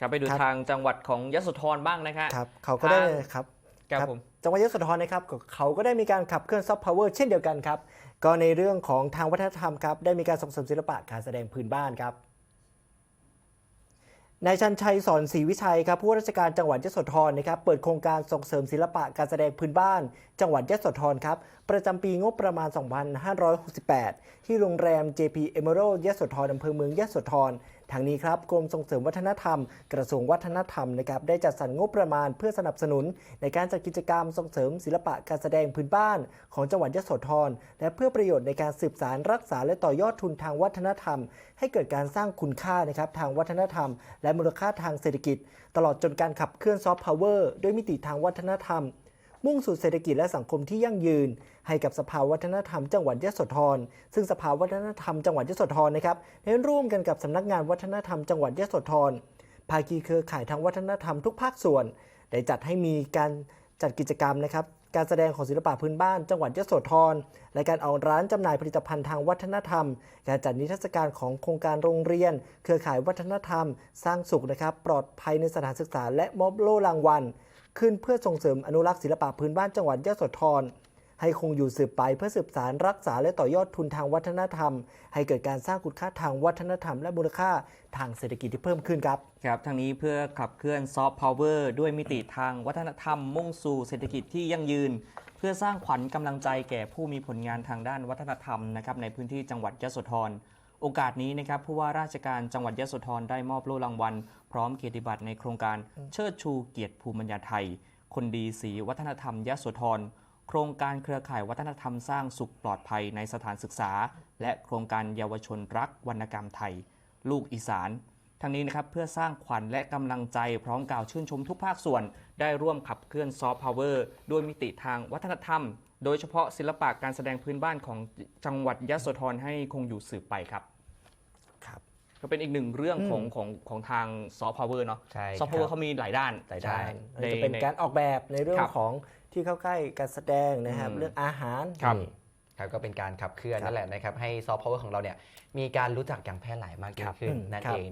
ครับไปดูครับทางจังหวัดของยโสธรบ้างนะครับครับเขาก็ได้ทางครับครับผมจังหวัดยโสธรนะครับก็เขาก็ได้มีการขับเคลื่อนซอฟต์พาวเวอร์เช่นเดียวกันครับ ก็ในเรื่องของทางวัฒนธรรมครับได้มีการส่งเสริมศิลปะการแสดงพื้นบ้านครับนายชันชัยสอนศรีวิชัยครับผู้ว่าราชการจังหวัดยโสธรนะครับเปิดโครงการส่งเสริมศิลปะการแสดงพื้นบ้าน จังหวัดยโสธรครับประจำปีงบประมาณ 2568 ที่โรงแรม JP Emerald ยโสธรอำเภอเมืองยโสธร ทางนี้ครับกรมส่งเสริมวัฒนธรรม กระทรวงวัฒนธรรมนะครับได้จัดสรรงบประมาณเพื่อสนับสนุน ในการจัดกิจกรรมส่งเสริมศิลปะการแสดงพื้นบ้าน ของจังหวัดยโสธรและเพื่อประโยชน์ในการสืบสารรักษาและต่อยอดทุนทางวัฒนธรรม ให้เกิดการสร้างคุณค่านะครับทางวัฒนธรรม และมูลค่าทางเศรษฐกิจ ตลอดจนการขับเคลื่อนซอฟต์พาวเวอร์ด้วยมิติทางวัฒนธรรม มุ่งสู่เศรษฐกิจและสังคมที่ยั่งยืน ให้กับสภาวัฒนธรรมจังหวัดยโสธร ซึ่งสภาวัฒนธรรมจังหวัดยโสธรนะครับได้ร่วมกันกับสำนักงานวัฒนธรรมจังหวัดยโสธร ภาคีเครือข่ายทางวัฒนธรรมทุกภาคส่วน ได้จัดให้มีการจัดกิจกรรมนะครับ การแสดงของศิลปะพื้นบ้านจังหวัดยโสธร และการเอาร้านจำหน่ายผลิตภัณฑ์ทางวัฒนธรรม การจัดนิทรรศการของโครงการโรงเรียน เครือข่ายวัฒนธรรม สร้างสุขนะครับ ปลอดภัยในสถานศึกษาและมอบโล่รางวัล ขึ้นเพื่อส่งเสริมอนุรักษ์ศิลปะพื้นบ้านจังหวัดยโสธรให้คงอยู่สืบไปเพื่อสืบสารรักษาและต่อยอดทุนทางวัฒนธรรม ให้เกิดการสร้างคุณค่าทางวัฒนธรรม และมูลค่าทางเศรษฐกิจที่เพิ่มขึ้นครับ ครับทางนี้เพื่อขับเคลื่อนซอฟต์พาวเวอร์ด้วยมิติทางวัฒนธรรม มุ่งสู่เศรษฐกิจที่ยั่งยืน เพื่อสร้างขวัญกำลังใจแก่ผู้มีผลงานทางด้านวัฒนธรรมนะครับในพื้นที่จังหวัดยโสธร โอกาสนี้นะครับผู้ว่าราชการจังหวัดยะโสธรได้มอบโล่รางวัล พร้อมเกียรติบัตรในโครงการเชิดชูเกียรติภูมิปัญญาไทย คนดีสีวัฒนธรรมยะโสธรโครงการเครือข่ายวัฒนธรรมสร้างสุขปลอดภัยในสถานศึกษา และโครงการเยาวชนรักวรรณกรรมไทย ลูกอีสาน ทั้งนี้นะครับเพื่อสร้างขวัญและกำลังใจพร้อมกล่าวชื่นชมทุกภาคส่วน ได้ร่วมขับเคลื่อนซอฟต์พาวเวอร์ด้วยมิติทางวัฒนธรรม โดยเฉพาะศิลปะการแสดงพื้นบ้านของจังหวัดยโสธรให้คงอยู่สืบไปครับครับก็เป็นอีกหนึ่งเรื่องของอืมของของทางซอฟต์พาวเวอร์เนาะใช่ซอฟต์พาวเวอคร์รับเขามีหลายด้านหลายใช่ด้านมันจะเป็นการออกแบบในเรื่องครับของที่เข้าใกล้การแสดงนะครับอืมเรื่องอาหารครับนี่ครับก็เป็นการขับเคลื่อนครับนั่นแหละนะครับให้ซอฟต์พาวเวอร์ของเราเนี่ยมีการรู้จักอย่างแพร่หลายมากยิ่ครังบขึ้นอืมนั่นครับเอง